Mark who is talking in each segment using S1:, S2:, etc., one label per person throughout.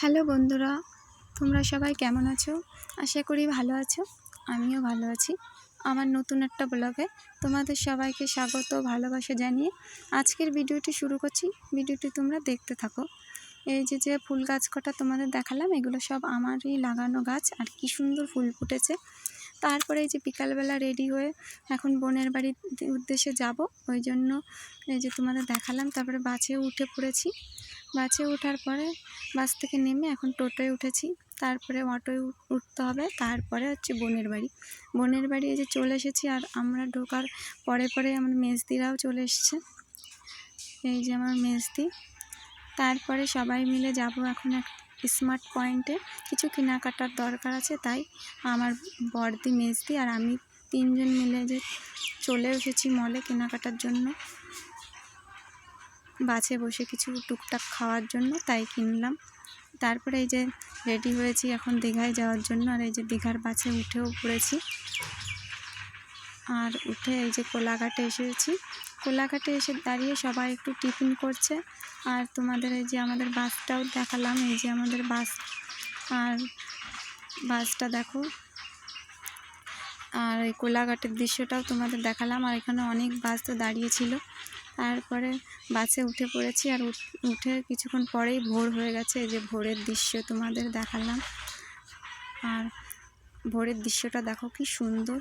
S1: Hello বন্ধুরা, তোমরা সবাই কেমন আছো? আশা করি ভালো আছো, আমিও ভালো আছি। আমার নতুন একটা ব্লগে তোমাদের সবাইকে স্বাগত ভালোবাসা জানিয়ে আজকের ভিডিওটি শুরু করছি। ভিডিওটি তোমরা দেখতে থাকো। এই যে যে ফুল গাছ কটা তোমাদের দেখালাম, এগুলো সব আমারই লাগানো গাছ, আর কি সুন্দর ফুল ফুটেছে। তারপরে এই যে বিকালবেলা রেডি হয়ে এখন বোনের বাড়ির উদ্দেশ্যে যাব, ওই জন্য এই যে তোমাদের দেখালাম। তারপরে বাসে উঠে পড়েছি। বাসে ওঠার পরে বাস থেকে নেমে এখন টোটোয় উঠেছি। তারপরে অটোয় উঠতে হবে। তারপরে হচ্ছে বোনের বাড়ি। বোনের বাড়ি এই যে চলে এসেছি আর আমরা ঢোকার পরে পরে আমার মেজদিরাও চলে এসছে। এই যে আমার মেজদি। তারপরে সবাই মিলে যাব এখন এক স্মার্ট পয়েন্টে। কিছু কেনাকাটার দরকার আছে, তাই আমার বড়দি মেজদি আর আমি তিনজন মিলে যে চলে এসেছি মলে কেনাকাটার জন্য। বাসে বসে কিছু টুকটাক খাওয়ার জন্য তাই কিনলাম। তারপরে এই যে রেডি হয়েছি এখন দীঘায় যাওয়ার জন্য আর এই যে দীঘার বাসে উঠেও পড়েছি। আর উঠে এই যে কোলাঘাটে এসেছি। কোলাঘাটে এসে দাঁড়িয়ে সবাই একটু টিফিন করছে। আর তোমাদের এই যে আমাদের বাসটাও দেখালাম, এই যে আমাদের বাস। আর বাসটা দেখো। আর এই কোলাঘাটের দৃশ্যটাও তোমাদের দেখালাম। আর এখানে অনেক বাস তো দাঁড়িয়েছিল তারপরে বাসে উঠে পড়েছি আর উঠে কিছুক্ষণ পরেই ভোর হয়ে গেছে, এই যে ভোরের দৃশ্য তোমাদের দেখালাম। আর ভোরের দৃশ্যটা দেখো কি সুন্দর।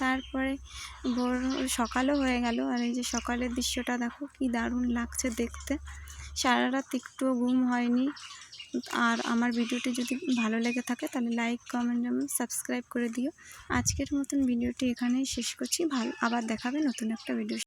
S1: তারপরে ভোর সকালও হয়ে গেল, আর এই যে সকালের দৃশ্যটা দেখো কি দারুণ লাগছে দেখতে। সারা রাত একটুও ঘুম হয়নি। আর আমার ভিডিওটি যদি ভালো লেগে থাকে তাহলে লাইক, কমেন্ট এবং সাবস্ক্রাইব করে দিও। আজকের মতন ভিডিওটি এখানেই শেষ করছি। ভালো, আবার দেখাবে নতুন একটা ভিডিও।